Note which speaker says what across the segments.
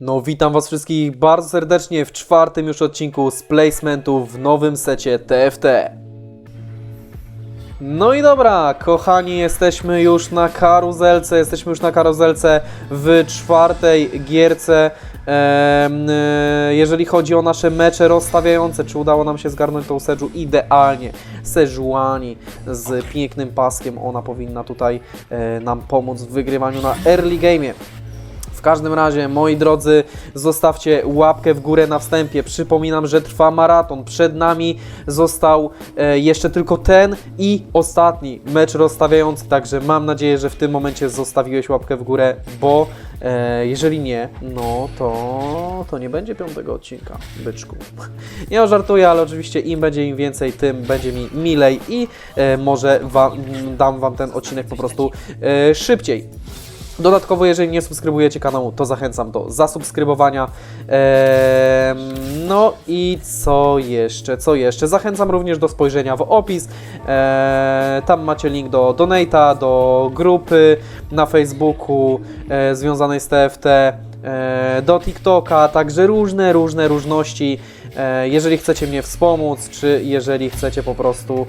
Speaker 1: No, witam Was wszystkich bardzo serdecznie w czwartym już odcinku z placementu w nowym secie TFT. No i dobra, kochani, jesteśmy już na karuzelce, jesteśmy już na karuzelce w czwartej gierce. E, jeżeli chodzi o nasze mecze rozstawiające, czy udało nam się zgarnąć tą Sedżu idealnie. Sejuani z pięknym paskiem, ona powinna tutaj e, nam pomóc w wygrywaniu na early game'ie. W każdym razie, moi drodzy, zostawcie łapkę w górę na wstępie. Przypominam, że trwa maraton. Przed nami został e, jeszcze tylko ten i ostatni mecz rozstawiający. Także mam nadzieję, że w tym momencie zostawiłeś łapkę w górę, bo e, jeżeli nie, no to, to nie będzie piątego odcinka, byczku. Ja żartuję, ale oczywiście im będzie im więcej, tym będzie mi milej i e, może wam, dam Wam ten odcinek po prostu e, szybciej. Dodatkowo, jeżeli nie subskrybujecie kanału, to zachęcam do zasubskrybowania. Ehm, no i co jeszcze? Co jeszcze? Zachęcam również do spojrzenia w opis. Eee, tam macie link do Donata, do grupy na Facebooku e, związanej z TFT, e, do TikToka, także różne, różne różności. E, jeżeli chcecie mnie wspomóc, czy jeżeli chcecie po prostu.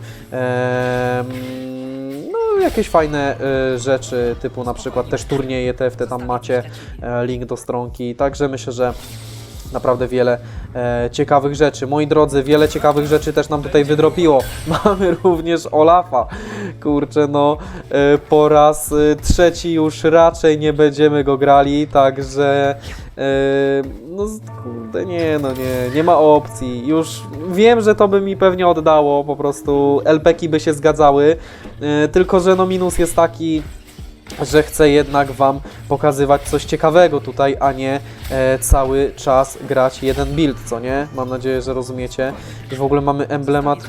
Speaker 1: Jakieś fajne y, rzeczy, typu na przykład też turnieje TFT, tam macie e, link do stronki, także myślę, że naprawdę wiele e, ciekawych rzeczy. Moi drodzy, wiele ciekawych rzeczy też nam tutaj wydropiło. Mamy również Olafa. Kurczę, no e, po raz e, trzeci już raczej nie będziemy go grali, także e, no kurde, nie, no nie, nie ma opcji. Już wiem, że to by mi pewnie oddało, po prostu LPki by się zgadzały, e, tylko że no minus jest taki, że chcę jednak Wam pokazywać coś ciekawego tutaj, a nie e, cały czas grać jeden build, co nie? Mam nadzieję, że rozumiecie. I w ogóle mamy emblemat.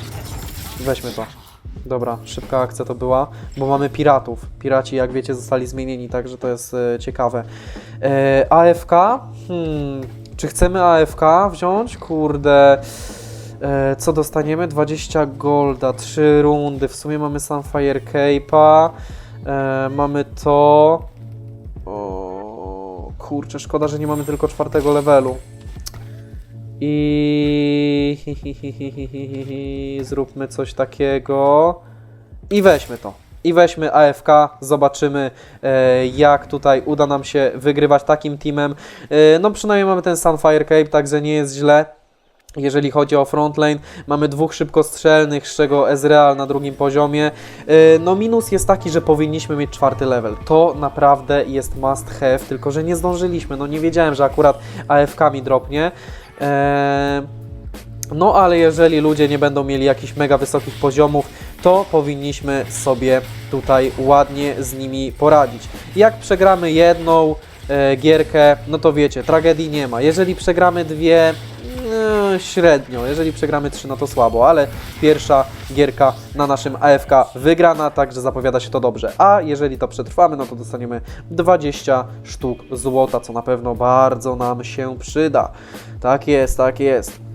Speaker 1: Weźmy to. Dobra, szybka akcja to była, bo mamy piratów. Piraci, jak wiecie, zostali zmienieni, także to jest e, ciekawe. E, AFK? Hmm, czy chcemy AFK wziąć? Kurde. E, co dostaniemy? 20 golda, 3 rundy. W sumie mamy Sunfire Cape'a. E, mamy to. O, kurczę, szkoda, że nie mamy tylko czwartego levelu. I zróbmy coś takiego. I weźmy to. I weźmy AFK, zobaczymy e, jak tutaj uda nam się wygrywać takim teamem. E, no przynajmniej mamy ten Sunfire Cape, także nie jest źle. Jeżeli chodzi o frontlane, mamy dwóch szybkostrzelnych, z czego Ezreal na drugim poziomie. Yy, No minus jest taki, że powinniśmy mieć czwarty level. To naprawdę jest must have, tylko że nie zdążyliśmy. No nie wiedziałem, że akurat AFK mi dropnie. Eee, no ale jeżeli ludzie nie będą mieli jakichś mega wysokich poziomów, to powinniśmy sobie tutaj ładnie z nimi poradzić. Jak przegramy jedną e, gierkę, no to wiecie, tragedii nie ma. Jeżeli przegramy dwie, e, średnio. Jeżeli przegramy trzy, no to słabo, ale pierwsza gierka na naszym AFK wygrana, także zapowiada się to dobrze. A jeżeli to przetrwamy, no to dostaniemy 20 sztuk złota, co na pewno bardzo nam się przyda. Tak jest, tak jest.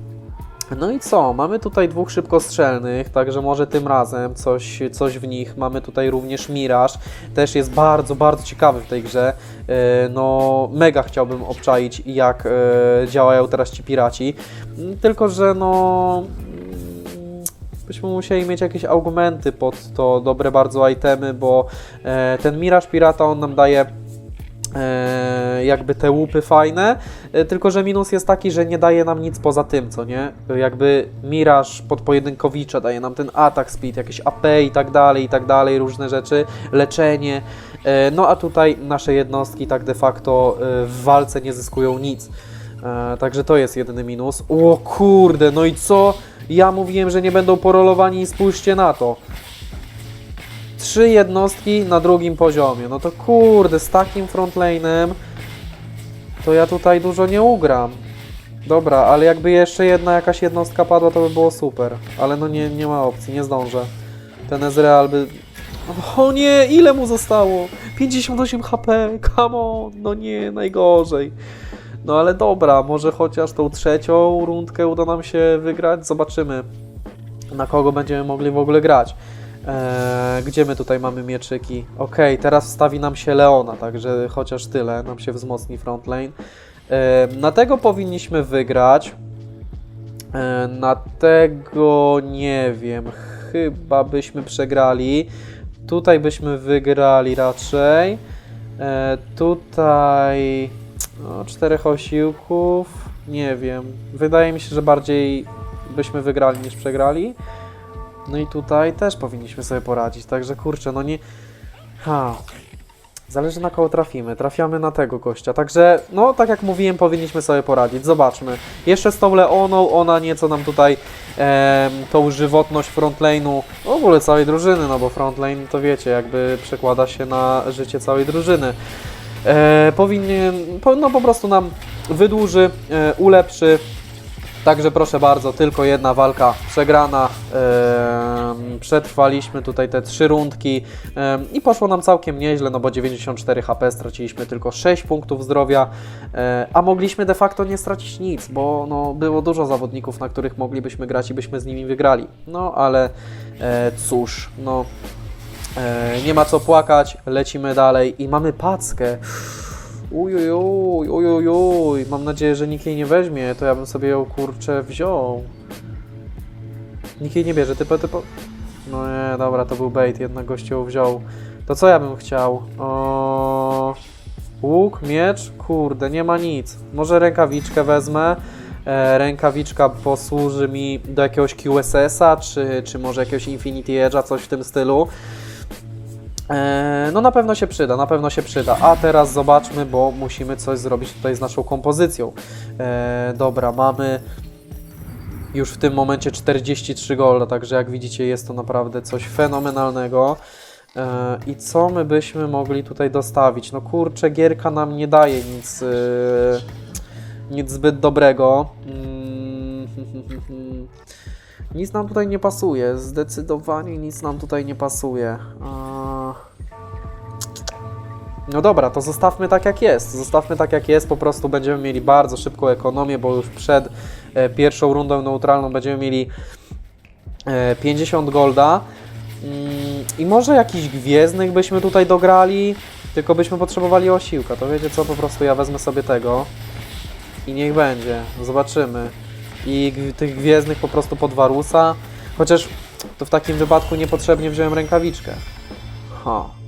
Speaker 1: No i co? Mamy tutaj dwóch szybkostrzelnych, także może tym razem coś, coś w nich. Mamy tutaj również Miraż, też jest bardzo, bardzo ciekawy w tej grze. E, No, mega chciałbym obczaić, jak e, działają teraz ci piraci. Tylko, że no. mm, Byśmy musieli mieć jakieś argumenty pod to dobre bardzo itemy, bo e, ten Miraż Pirata on nam daje jakby te łupy fajne, e, tylko że minus jest taki, że nie daje nam nic poza tym, co nie? Jakby Miraż pod pojedynkowicza daje nam ten atak speed, jakieś AP i tak dalej, i tak dalej, różne rzeczy, leczenie, e, no a tutaj nasze jednostki tak de facto e, w walce nie zyskują nic. E, Także to jest jedyny minus. O kurde, no i co? Ja mówiłem, że nie będą porolowani i spójrzcie na to trzy jednostki na drugim poziomie. No to kurde, z takim frontlane'em to ja tutaj dużo nie ugram. Dobra, ale jakby jeszcze jedna jakaś jednostka padła, to by było super. Ale no nie, nie ma opcji, nie zdążę. Ten Ezreal by... O nie, ile mu zostało? 58 HP, come on, no nie, najgorzej. No ale dobra, może chociaż tą trzecią rundkę uda nam się wygrać, zobaczymy na kogo będziemy mogli w ogóle grać. Eee, gdzie my tutaj mamy mieczyki? Okej, teraz wstawi nam się Leona, także chociaż tyle, nam się wzmocni frontlane. E, na tego powinniśmy wygrać. E, na tego nie wiem. Chyba byśmy przegrali. Tutaj byśmy wygrali raczej. E, tutaj no, czterech osiłków. Nie wiem. Wydaje mi się, że bardziej byśmy wygrali niż przegrali. No i tutaj też powinniśmy sobie poradzić. Także kurczę, no nie. Ha. Zależy na kogo trafimy. Trafiamy na tego gościa. Także, no tak jak mówiłem, powinniśmy sobie poradzić. Zobaczmy. Jeszcze z tą Leoną, ona nieco nam tutaj em, tą żywotność frontlane'u, w ogóle całej drużyny, no bo frontlane to wiecie, jakby przekłada się na życie całej drużyny. E, powinien, po, no po prostu nam wydłuży, e, ulepszy. Także proszę bardzo, tylko jedna walka przegrana. Przetrwaliśmy tutaj te trzy rundki i poszło nam całkiem nieźle, no bo 94 HP straciliśmy tylko 6 punktów zdrowia, a mogliśmy de facto nie stracić nic, bo no, było dużo zawodników, na których moglibyśmy grać i byśmy z nimi wygrali. No ale e, cóż, no e, nie ma co płakać, lecimy dalej i mamy packę. Ujujuj, ujujuj, mam nadzieję, że nikt jej nie weźmie, to ja bym sobie ją kurczę wziął. Nikt jej nie bierze, typo, typo. No nie, dobra, to był bait, jednak gość ją wziął. To co ja bym chciał? O... Łuk, miecz? Kurde, nie ma nic. Może rękawiczkę wezmę. E, rękawiczka posłuży mi do jakiegoś QSS-a, czy, czy może jakiegoś Infinity Edge'a, coś w tym stylu. E, No na pewno się przyda, na pewno się przyda. A teraz zobaczmy, bo musimy coś zrobić tutaj z naszą kompozycją. E, dobra, mamy już w tym momencie 43 golda, także jak widzicie jest to naprawdę coś fenomenalnego. E, I co my byśmy mogli tutaj dostawić? No kurczę, gierka nam nie daje nic, nic zbyt dobrego. Mm, Nic nam tutaj nie pasuje, zdecydowanie nic nam tutaj nie pasuje. A... No dobra, to zostawmy tak jak jest. Zostawmy tak jak jest, po prostu będziemy mieli bardzo szybką ekonomię, bo już przed e, pierwszą rundą neutralną będziemy mieli e, 50 golda. Mm, I może jakiś gwiezdnych byśmy tutaj dograli, tylko byśmy potrzebowali osiłka. To wiecie co, po prostu ja wezmę sobie tego i niech będzie. Zobaczymy. I tych gwiezdnych po prostu pod Warusa. Chociaż to w takim wypadku niepotrzebnie wziąłem rękawiczkę. Ha.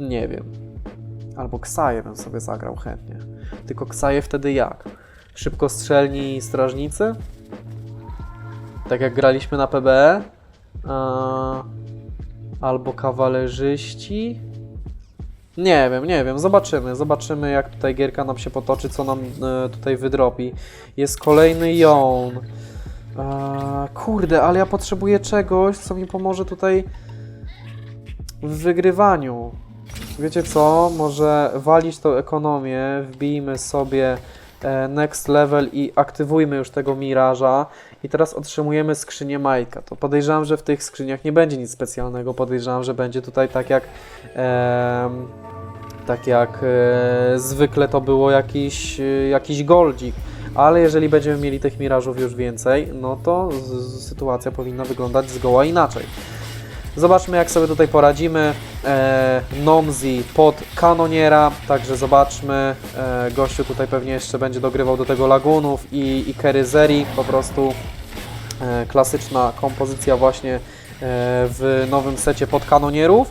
Speaker 1: Nie wiem. Albo Ksaje bym sobie zagrał chętnie. Tylko Ksaje wtedy jak? Szybko strzelni strażnicy? Tak jak graliśmy na PBE? Albo kawalerzyści? Nie wiem, nie wiem, zobaczymy, zobaczymy jak tutaj gierka nam się potoczy, co nam e, tutaj wydropi. Jest kolejny jon. E, kurde, ale ja potrzebuję czegoś, co mi pomoże tutaj w wygrywaniu. Wiecie co, może walić tą ekonomię, wbijmy sobie e, next level i aktywujmy już tego miraża. I teraz otrzymujemy skrzynię Majka. To podejrzewam, że w tych skrzyniach nie będzie nic specjalnego. Podejrzewam, że będzie tutaj tak jak em, tak jak e, zwykle to było jakiś, e, jakiś goldzik. Ale jeżeli będziemy mieli tych mirażów już więcej, no to sytuacja powinna wyglądać zgoła inaczej. Zobaczmy, jak sobie tutaj poradzimy. E, Nomzi pod kanoniera, także zobaczmy. E, gościu tutaj pewnie jeszcze będzie dogrywał do tego lagunów i, i Keryzeri. Po prostu e, klasyczna kompozycja właśnie e, w nowym secie pod kanonierów.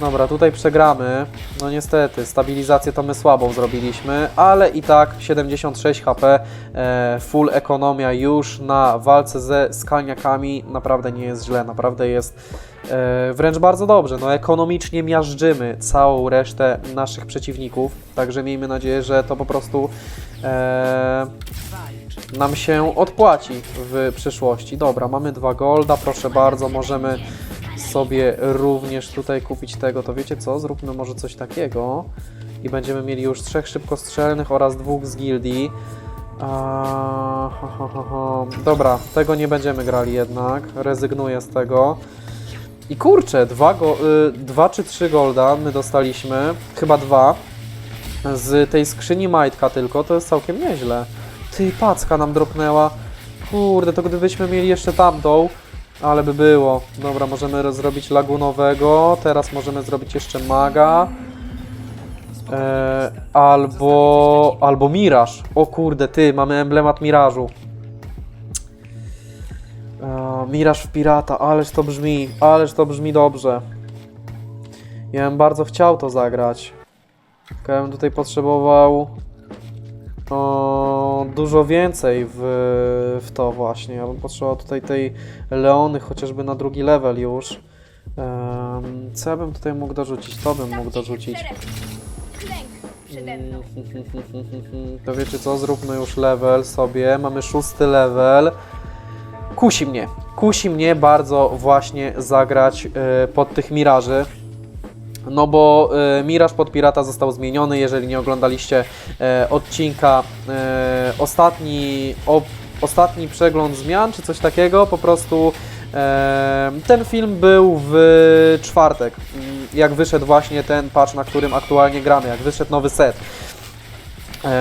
Speaker 1: Dobra, tutaj przegramy. No niestety, stabilizację to my słabą zrobiliśmy, ale i tak 76 HP, e, full ekonomia już na walce ze skalniakami. Naprawdę nie jest źle, naprawdę jest wręcz bardzo dobrze. No ekonomicznie miażdżymy całą resztę naszych przeciwników, także miejmy nadzieję, że to po prostu e, nam się odpłaci w przyszłości. Dobra, mamy dwa golda, proszę bardzo, możemy sobie również tutaj kupić tego, to wiecie co, zróbmy może coś takiego i będziemy mieli już trzech szybkostrzelnych oraz dwóch z gildii. Ho, ho, ho, ho. Dobra, tego nie będziemy grali jednak, rezygnuję z tego. I kurczę, dwa, go, y, dwa czy trzy golda my dostaliśmy, chyba dwa, z tej skrzyni majtka tylko, to jest całkiem nieźle. Ty, packa nam dropnęła. Kurde, to gdybyśmy mieli jeszcze tamtą, ale by było. Dobra, możemy zrobić lagunowego. Teraz możemy zrobić jeszcze maga. E, albo, albo Miraż. O kurde, ty, mamy emblemat Mirażu. Miraż w pirata, ależ to brzmi, ależ to brzmi dobrze. Ja bym bardzo chciał to zagrać. Tylko ja bym tutaj potrzebował o, dużo więcej w, w to właśnie. Ja bym potrzebował tutaj tej Leony chociażby na drugi level już. Em, co ja bym tutaj mógł dorzucić? To bym mógł dorzucić. To wiecie co, zróbmy już level sobie. Mamy szósty level. Kusi mnie. Kusi mnie bardzo właśnie zagrać e, pod tych miraży. No bo e, Miraż pod Pirata został zmieniony. Jeżeli nie oglądaliście e, odcinka, ostatni, o, ostatni przegląd zmian czy coś takiego, po prostu ten film był w czwartek, m, jak wyszedł właśnie ten patch, na którym aktualnie gramy, jak wyszedł nowy set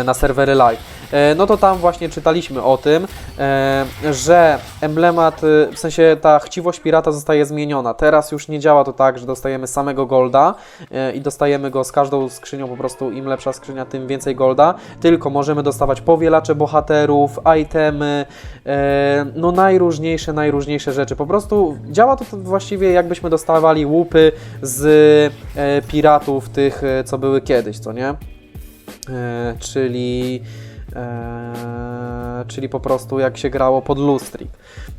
Speaker 1: na serwery live. E, No to tam właśnie czytaliśmy o tym, e, że emblemat, e, w sensie ta chciwość pirata zostaje zmieniona. Teraz już nie działa to tak, że dostajemy samego golda i dostajemy go z każdą skrzynią, po prostu im lepsza skrzynia, tym więcej golda, tylko możemy dostawać powielacze bohaterów, itemy, no najróżniejsze, najróżniejsze rzeczy. Po prostu działa to właściwie jakbyśmy dostawali łupy z piratów tych, co były kiedyś, co nie? Czyli, e, czyli po prostu jak się grało pod lustrik.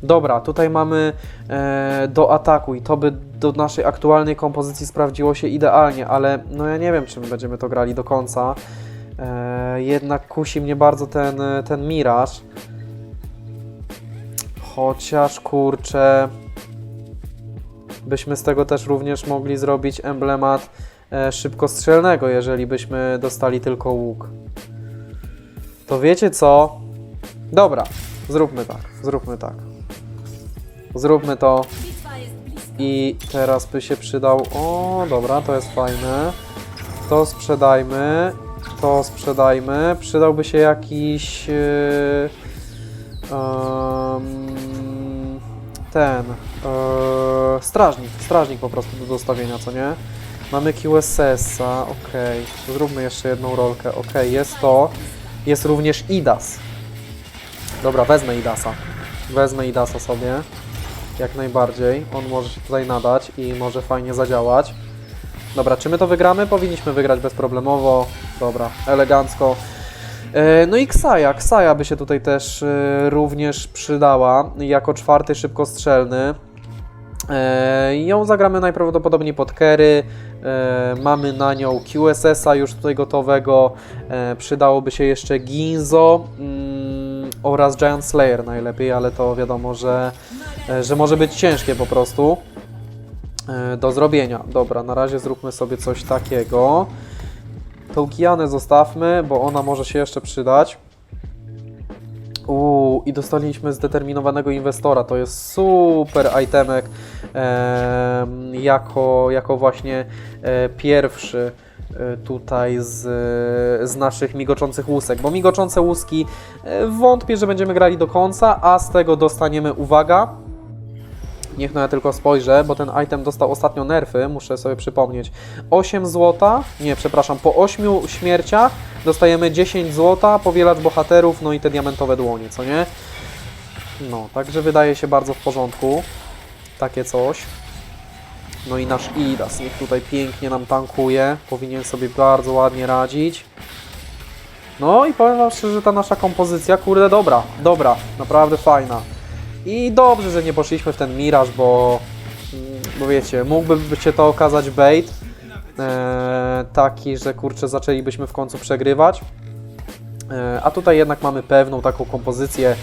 Speaker 1: Dobra, tutaj mamy e, do ataku i to by do naszej aktualnej kompozycji sprawdziło się idealnie, ale no ja nie wiem, czy my będziemy to grali do końca. E, jednak kusi mnie bardzo ten, ten miraż. Chociaż kurczę, byśmy z tego też również mogli zrobić emblemat e, szybkostrzelnego, jeżeli byśmy dostali tylko łuk. To wiecie co? Dobra, zróbmy tak, zróbmy tak. Zróbmy to i teraz by się przydał... O, dobra, to jest fajne. To sprzedajmy, to sprzedajmy. Przydałby się jakiś... Yy, ten... Yy, strażnik, strażnik po prostu do dostawienia, co nie? Mamy QSS-a, okej. Zróbmy jeszcze jedną rolkę, okej, jest to. Jest również IDAS. Dobra, wezmę IDASa. Wezmę IDASa sobie. Jak najbardziej. On może się tutaj nadać i może fajnie zadziałać. Dobra, czy my to wygramy? Powinniśmy wygrać bezproblemowo. Dobra, elegancko. E, No i Ksaja. Ksaja by się tutaj też e, również przydała jako czwarty szybkostrzelny. E, Ją zagramy najprawdopodobniej pod Kery. E, Mamy na nią QSS-a już tutaj gotowego. E, Przydałoby się jeszcze Ginzo mm, oraz Giant Slayer najlepiej, ale to wiadomo, że, e, że może być ciężkie po prostu do zrobienia. Dobra, na razie zróbmy sobie coś takiego. Tą Kianę zostawmy, bo ona może się jeszcze przydać. Uuu, i dostaliśmy zdeterminowanego inwestora. To jest super itemek em, jako, jako właśnie e, pierwszy e, tutaj z, z naszych migoczących łusek. Bo migoczące łuski e, wątpię, że będziemy grali do końca, a z tego dostaniemy, uwaga, Niech no ja tylko spojrzę, bo ten item dostał ostatnio nerfy, muszę sobie przypomnieć. 8 złota, nie, przepraszam, po 8 śmierciach dostajemy 10 złota, powielacz bohaterów, no i te diamentowe dłonie, co nie? No, także wydaje się bardzo w porządku. Takie coś. No i nasz Idas, niech tutaj pięknie nam tankuje. Powinien sobie bardzo ładnie radzić. No i powiem wam szczerze, że ta nasza kompozycja, kurde, dobra, dobra, naprawdę fajna. I dobrze, że nie poszliśmy w ten miraż, bo, mm, bo wiecie, mógłby się to okazać bait. E, taki, że kurczę, zaczęlibyśmy w końcu przegrywać. E, a tutaj jednak mamy pewną taką kompozycję.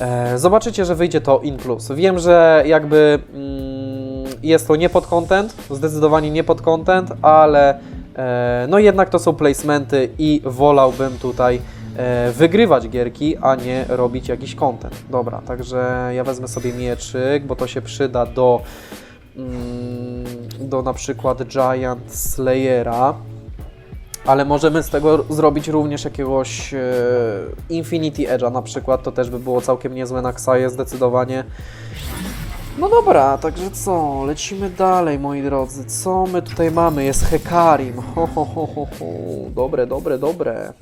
Speaker 1: E, zobaczycie, że wyjdzie to in plus. Wiem, że jakby mm, jest to nie pod content, zdecydowanie nie pod content, ale e, no jednak to są placementy i wolałbym tutaj wygrywać gierki, a nie robić jakiś content. Dobra, także ja wezmę sobie mieczyk, bo to się przyda do mm, do na przykład Giant Slayera, ale możemy z tego zrobić również jakiegoś e, Infinity Edge'a na przykład, to też by było całkiem niezłe na Ksaję zdecydowanie. No dobra, także co? Lecimy dalej, moi drodzy. Co my tutaj mamy? Jest Hekarim. Ho, ho, ho, ho, ho. Dobre, dobre, dobre.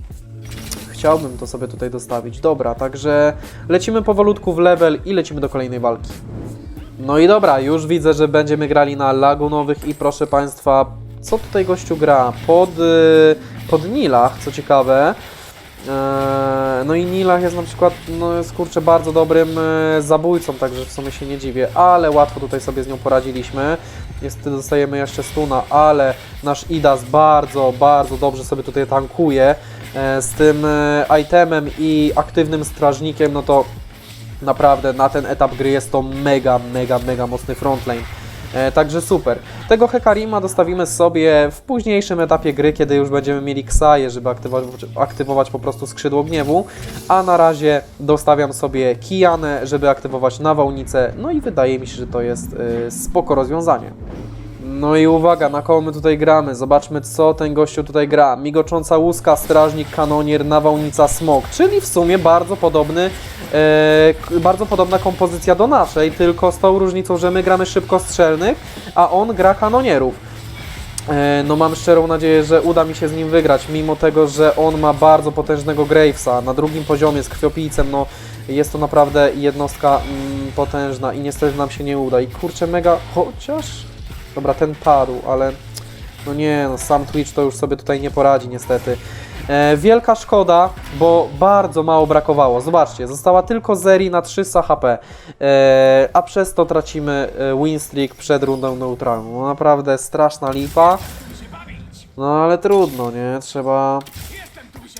Speaker 1: Chciałbym to sobie tutaj dostawić. Dobra, także lecimy powolutku w level i lecimy do kolejnej walki. No i dobra, już widzę, że będziemy grali na lagunowych i proszę Państwa, co tutaj gościu gra? Pod, y, pod Nilach, co ciekawe. Eee, No i Nilach jest na przykład, no jest kurczę bardzo dobrym e, zabójcą, także w sumie się nie dziwię, ale łatwo tutaj sobie z nią poradziliśmy. Niestety dostajemy jeszcze stuna, ale nasz Idas bardzo, bardzo dobrze sobie tutaj tankuje. E, Z tym e, itemem i aktywnym strażnikiem, no to naprawdę na ten etap gry jest to mega, mega, mega mocny frontlane. E, także super. Tego Hekarima dostawimy sobie w późniejszym etapie gry, kiedy już będziemy mieli Ksaję, żeby aktywować, aktywować po prostu skrzydło gniewu. A na razie dostawiam sobie Kijanę, żeby aktywować nawałnicę. No i wydaje mi się, że to jest spoko rozwiązanie. No i uwaga, na koło my tutaj gramy. Zobaczmy, co ten gościu tutaj gra. Migocząca łuska, strażnik, kanonier, nawałnica, smok. Czyli w sumie bardzo podobny, e, bardzo podobna kompozycja do naszej, tylko z tą różnicą, że my gramy szybkostrzelnych, a on gra kanonierów. E, No mam szczerą nadzieję, że uda mi się z nim wygrać, mimo tego, że on ma bardzo potężnego Gravesa. Na drugim poziomie z krwiopijcem, no jest to naprawdę jednostka mm, potężna i niestety nam się nie uda. I kurczę, mega, chociaż... Dobra, ten padł, ale no nie, no sam Twitch to już sobie tutaj nie poradzi niestety. E, wielka szkoda, bo bardzo mało brakowało. Zobaczcie, została tylko Zeri na 300 HP, e, a przez to tracimy e, win streak przed rundą neutralną. No naprawdę straszna lipa. No ale trudno, nie? Trzeba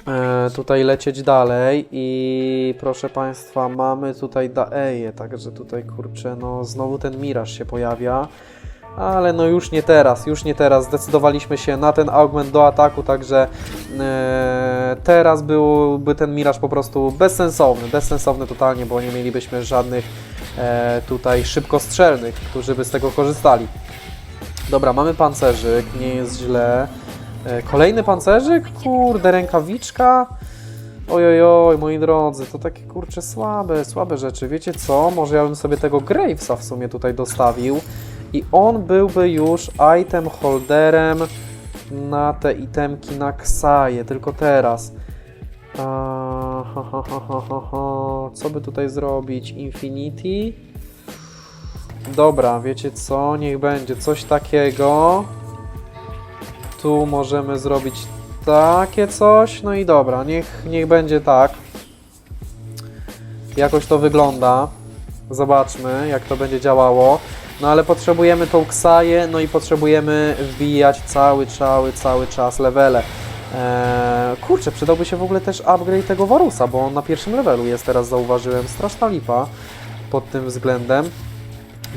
Speaker 1: e, tutaj lecieć dalej i proszę Państwa, mamy tutaj Daeję, także tutaj kurczę, no znowu ten Miraż się pojawia. Ale no już nie teraz, już nie teraz. Zdecydowaliśmy się na ten augment do ataku, także e, teraz byłby ten Miraż po prostu bezsensowny. Bezsensowny totalnie, bo nie mielibyśmy żadnych e, tutaj szybkostrzelnych, którzy by z tego korzystali. Dobra, mamy pancerzyk, nie jest źle. E, kolejny pancerzyk? Kurde, rękawiczka? Ojojoj, moi drodzy, to takie kurcze słabe, słabe rzeczy. Wiecie co? Może ja bym sobie tego Gravesa w sumie tutaj dostawił i on byłby już item holderem na te itemki na Ksaję, tylko teraz. A. Co by tutaj zrobić? Infinity? Dobra, wiecie co? Niech będzie coś takiego. Tu możemy zrobić takie coś. No i dobra, niech, niech będzie tak. Jakoś to wygląda. Zobaczmy, jak to będzie działało. No ale potrzebujemy tą ksaję, no i potrzebujemy wbijać cały, cały, cały czas levele. Eee, kurczę, przydałby się w ogóle też upgrade tego Warusa, bo on na pierwszym levelu jest teraz, zauważyłem. Straszna lipa pod tym względem.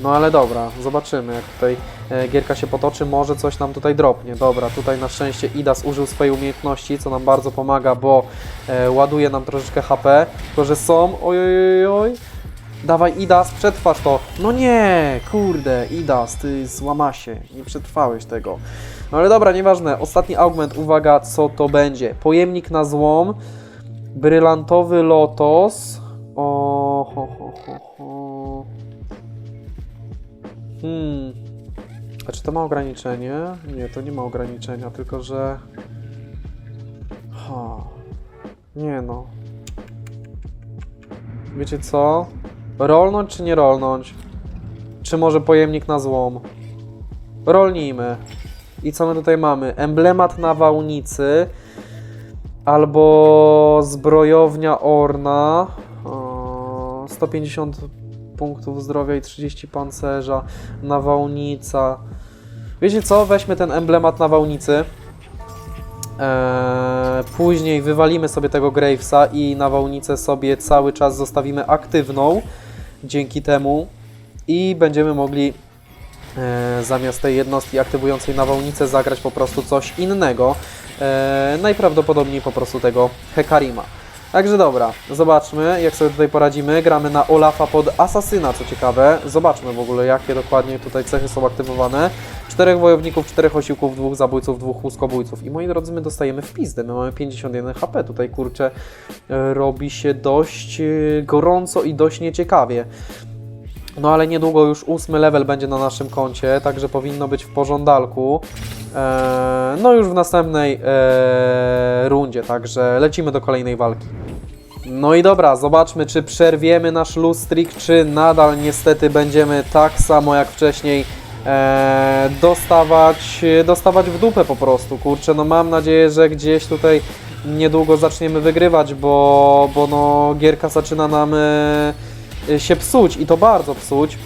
Speaker 1: No ale dobra, zobaczymy jak tutaj e, gierka się potoczy, może coś nam tutaj dropnie. Dobra, tutaj na szczęście Idas użył swojej umiejętności, co nam bardzo pomaga, bo e, ładuje nam troszeczkę HP, tylko że są, oj, oj, oj, oj. Dawaj Idas, przetrwasz to. No nie, kurde, Idas, ty złamasie, nie przetrwałeś tego. No ale dobra, nieważne. Ostatni augment, uwaga, co to będzie. Pojemnik na złom, brylantowy lotos. O, ho, ho, ho, ho. Hmm. A czy to ma ograniczenie? Nie, to nie ma ograniczenia, tylko że. Ha. Nie no. Wiecie co? Rolnąć czy nie rolnąć? Czy może pojemnik na złom? Rolnijmy. I co my tutaj mamy? Emblemat nawałnicy albo zbrojownia Orna. O, 150 punktów zdrowia i 30 pancerza. Nawałnica. Wiecie co? Weźmy ten emblemat nawałnicy. Eee, później wywalimy sobie tego Gravesa i nawałnicę sobie cały czas zostawimy aktywną dzięki temu i będziemy mogli e, zamiast tej jednostki aktywującej nawałnicę zagrać po prostu coś innego. E, najprawdopodobniej po prostu tego Hekarima. Także dobra, zobaczmy jak sobie tutaj poradzimy. Gramy na Olafa pod Asasyna, co ciekawe. Zobaczmy w ogóle jakie dokładnie tutaj cechy są aktywowane. Czterech wojowników, czterech osiłków, dwóch zabójców, dwóch łuskobójców. I moi drodzy, my dostajemy w pizdę. My mamy 51 HP. Tutaj kurczę e, robi się dość e, gorąco i dość nieciekawie. No ale niedługo już ósmy level będzie na naszym koncie, także powinno być w porządalku. E, no już w następnej e, rundzie, także lecimy do kolejnej walki. No i dobra, zobaczmy, czy przerwiemy nasz lose streak, czy nadal niestety będziemy tak samo jak wcześniej e, dostawać, dostawać w dupę po prostu. Kurczę, no mam nadzieję, że gdzieś tutaj niedługo zaczniemy wygrywać, bo, bo no gierka zaczyna nam e, się psuć i to bardzo psuć.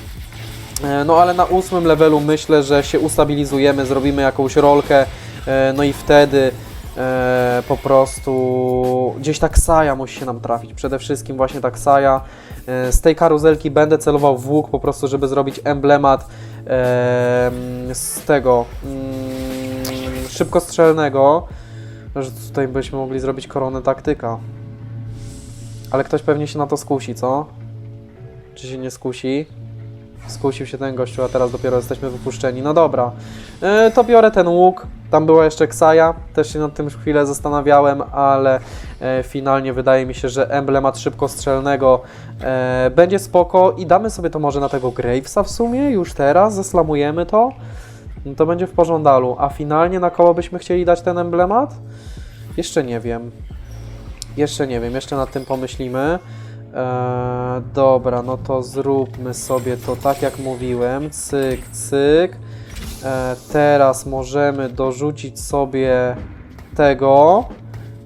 Speaker 1: E, No ale na ósmym levelu myślę, że się ustabilizujemy, zrobimy jakąś rolkę, e, no i wtedy e, po prostu gdzieś taksaja musi się nam trafić. Przede wszystkim właśnie taksaja. E, Z tej karuzelki będę celował w łuk po prostu, żeby zrobić emblemat em, z tego mm, szybkostrzelnego, że tutaj byśmy mogli zrobić koronę taktyka. Ale ktoś pewnie się na to skusi, co? Czy się nie skusi? Skusił się ten gościu, a teraz dopiero jesteśmy wypuszczeni. No dobra, E, to biorę ten łuk. Tam była jeszcze Ksaja, też się nad tym chwilę zastanawiałem, ale e, finalnie wydaje mi się, że emblemat szybkostrzelnego e, będzie spoko i damy sobie to może na tego Gravesa w sumie, już teraz, zeslamujemy to. No to będzie w pożądalu. A finalnie na koło byśmy chcieli dać ten emblemat? Jeszcze nie wiem. Jeszcze nie wiem, jeszcze nad tym pomyślimy. Eee, dobra, no to zróbmy sobie to tak jak mówiłem. Cyk, cyk. Eee, teraz możemy dorzucić sobie tego.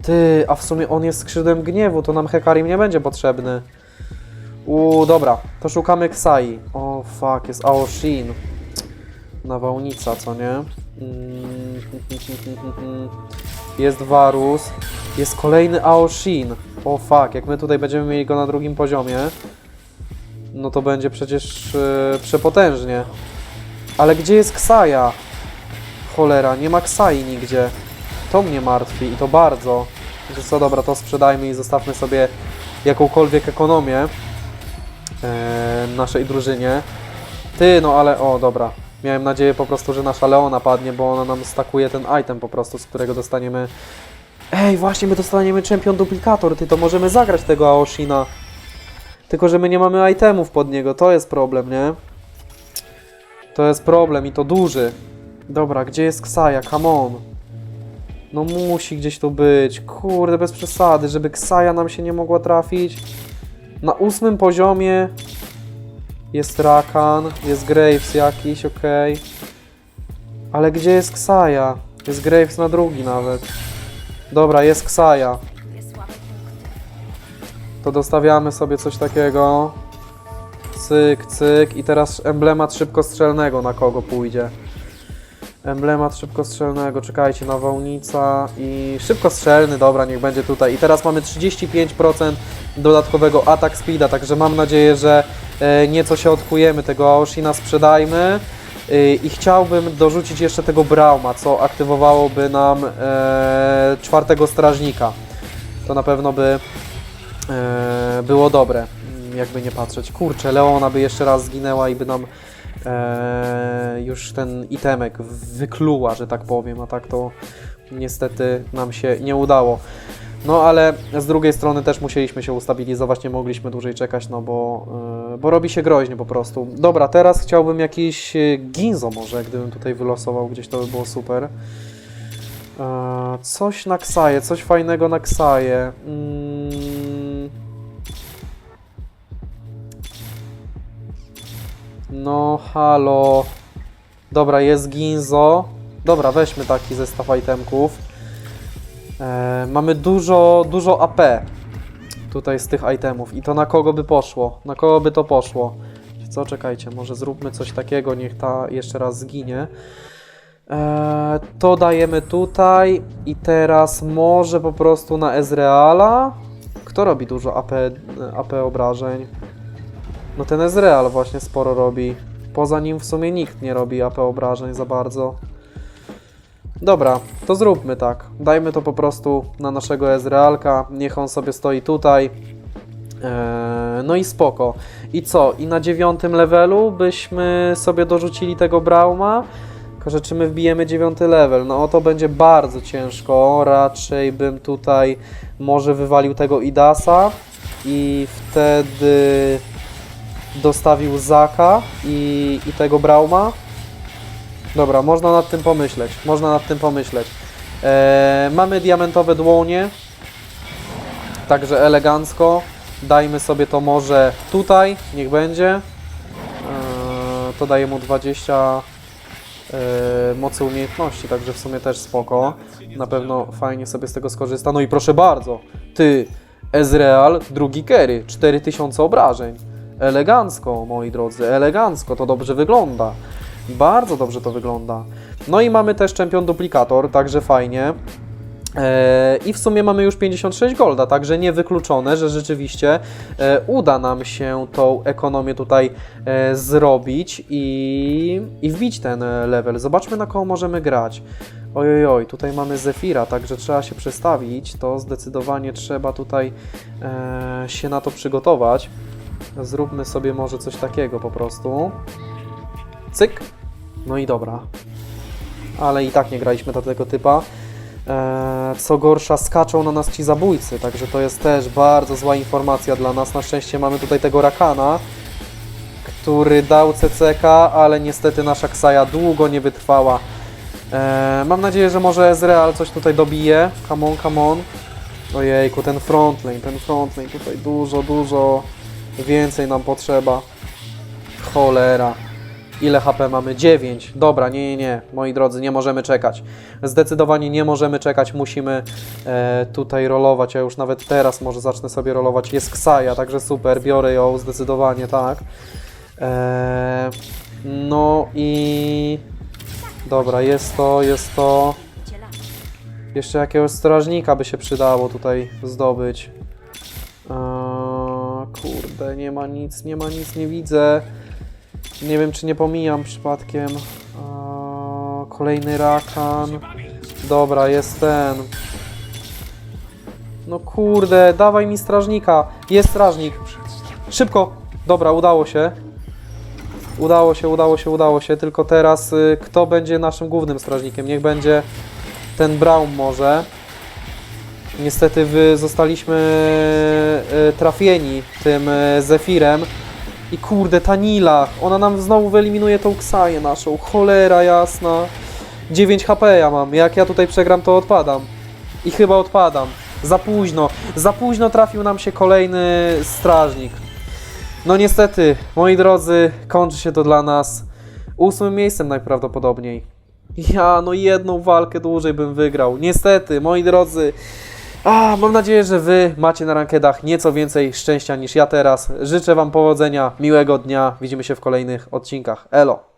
Speaker 1: Ty, a w sumie on jest skrzydłem gniewu, to nam Hekarim nie będzie potrzebny. Uuu, dobra, to szukamy Ksai. O, fuck, jest Aoshin. Nawałnica, co nie? Mm, Jest Varus. Jest kolejny Aoshin. O fuck, jak my tutaj będziemy mieli go na drugim poziomie, no to będzie przecież yy, przepotężnie. Ale gdzie jest Ksaja? Cholera, nie ma Ksai nigdzie. To mnie martwi i to bardzo. Wiecie co, dobra, to sprzedajmy i zostawmy sobie jakąkolwiek ekonomię e, naszej drużynie. Ty, no ale, o dobra. Miałem nadzieję po prostu, że nasza Leona padnie, bo ona nam stakuje ten item po prostu, z którego dostaniemy... Ej, właśnie, my dostaniemy Champion Duplikator, ty, to możemy zagrać tego Aoshina. Tylko, że my nie mamy itemów pod niego, to jest problem, nie? To jest problem i to duży. Dobra, gdzie jest Ksaja? Come on. No musi gdzieś tu być. Kurde, bez przesady, żeby Ksaja nam się nie mogła trafić. Na ósmym poziomie jest Rakan, jest Graves jakiś, okej. Ale gdzie jest Ksaja? Jest Graves na drugi nawet. Dobra, jest Ksaja. To dostawiamy sobie coś takiego. Cyk, cyk. I teraz emblemat szybkostrzelnego na kogo pójdzie. Emblemat szybkostrzelnego, czekajcie, nawałnica i szybkostrzelny, dobra, niech będzie tutaj. I teraz mamy 35% dodatkowego atak speeda, także mam nadzieję, że e, nieco się odkujemy tego Aoshina, sprzedajmy. Y, I chciałbym dorzucić jeszcze tego Brauma, co aktywowałoby nam e, czwartego strażnika. To na pewno by e, było dobre, mm, jakby nie patrzeć. Kurczę, Leona by jeszcze raz zginęła i by nam e, już ten itemek wykluła, że tak powiem, a tak to niestety nam się nie udało. No ale z drugiej strony też musieliśmy się ustabilizować, nie mogliśmy dłużej czekać, no bo, e, bo robi się groźnie po prostu. Dobra, teraz chciałbym jakiś e, Ginzo może, gdybym tutaj wylosował gdzieś, to by było super. E, Coś na Ksaję, coś fajnego na Ksaję. Mm. No, halo. Dobra, jest Ginzo. Dobra, weźmy taki zestaw itemków. E, mamy dużo, dużo AP tutaj z tych itemów. I to na kogo by poszło? Na kogo by to poszło? Co, czekajcie, może zróbmy coś takiego, niech ta jeszcze raz zginie. E, to dajemy tutaj i teraz może po prostu na Ezreala. Kto robi dużo AP, AP obrażeń? No ten Ezreal właśnie sporo robi. Poza nim w sumie nikt nie robi AP obrażeń za bardzo. Dobra, to zróbmy tak. Dajmy to po prostu na naszego Ezrealka. Niech on sobie stoi tutaj. Eee, no i spoko. I co? I na dziewiątym levelu byśmy sobie dorzucili tego Brauma. Tylko, że czy my wbijemy dziewiąty level? No to będzie bardzo ciężko. Raczej bym tutaj może wywalił tego Idasa i wtedy dostawił Zaka i, i tego Brauma. Dobra, można nad tym pomyśleć. Można nad tym pomyśleć. E, mamy diamentowe dłonie. Także elegancko. Dajmy sobie to może tutaj. Niech będzie. E, to daje mu 20 e, mocy umiejętności, także w sumie też spoko. Na pewno fajnie sobie z tego skorzysta. No i proszę bardzo, ty, Ezreal, drugi carry, 4000 obrażeń. Elegancko, moi drodzy, elegancko, to dobrze wygląda. Bardzo dobrze to wygląda. No i mamy też czempion duplikator, także fajnie. Eee, I w sumie mamy już 56 golda, także niewykluczone, że rzeczywiście e, uda nam się tą ekonomię tutaj e, zrobić i, i wbić ten e, level. Zobaczmy na kogo możemy grać. Ojoj, oj, tutaj mamy Zefira, także trzeba się przestawić. To zdecydowanie trzeba tutaj e, się na to przygotować. Zróbmy sobie może coś takiego po prostu. Cyk. No i dobra. Ale i tak nie graliśmy na tego typa. E, co gorsza, skaczą na nas ci zabójcy, także to jest też bardzo zła informacja dla nas. Na szczęście mamy tutaj tego Rakana, który dał CCK, ale niestety nasza Ksaja długo nie wytrwała. E, mam nadzieję, że może Ezreal coś tutaj dobije. Come on, come on. Ojejku, ten frontlane, ten frontlane tutaj dużo, dużo więcej nam potrzeba. Cholera. Ile HP mamy? 9. Dobra, nie, nie, nie, moi drodzy, nie możemy czekać. Zdecydowanie nie możemy czekać, musimy e, tutaj rolować. Ja już nawet teraz może zacznę sobie rolować. Jest Ksaja, także super, biorę ją zdecydowanie, tak. E, no i... Dobra, jest to, jest to. Jeszcze jakiegoś strażnika by się przydało tutaj zdobyć. Eee, kurde, nie ma nic, nie ma nic, nie widzę. Nie wiem, czy nie pomijam przypadkiem. Eee, kolejny rakan. Dobra, jest ten. No kurde, dawaj mi strażnika. Jest strażnik. Szybko. Dobra, udało się. Udało się, udało się, udało się. Tylko teraz y, kto będzie naszym głównym strażnikiem? Niech będzie ten Braum może. Niestety wy zostaliśmy y, trafieni tym y, Zefirem. I kurde, Tanila, ona nam znowu wyeliminuje tą Ksaję naszą. Cholera jasna. 9 HP ja mam. Jak ja tutaj przegram, to odpadam. I chyba odpadam. Za późno. Za późno trafił nam się kolejny strażnik. No niestety, moi drodzy, kończy się to dla nas ósmym miejscem najprawdopodobniej. Ja, no jedną walkę dłużej bym wygrał. Niestety, moi drodzy. A, mam nadzieję, że Wy macie na rankedach nieco więcej szczęścia niż ja teraz. Życzę Wam powodzenia, miłego dnia. Widzimy się w kolejnych odcinkach. Elo!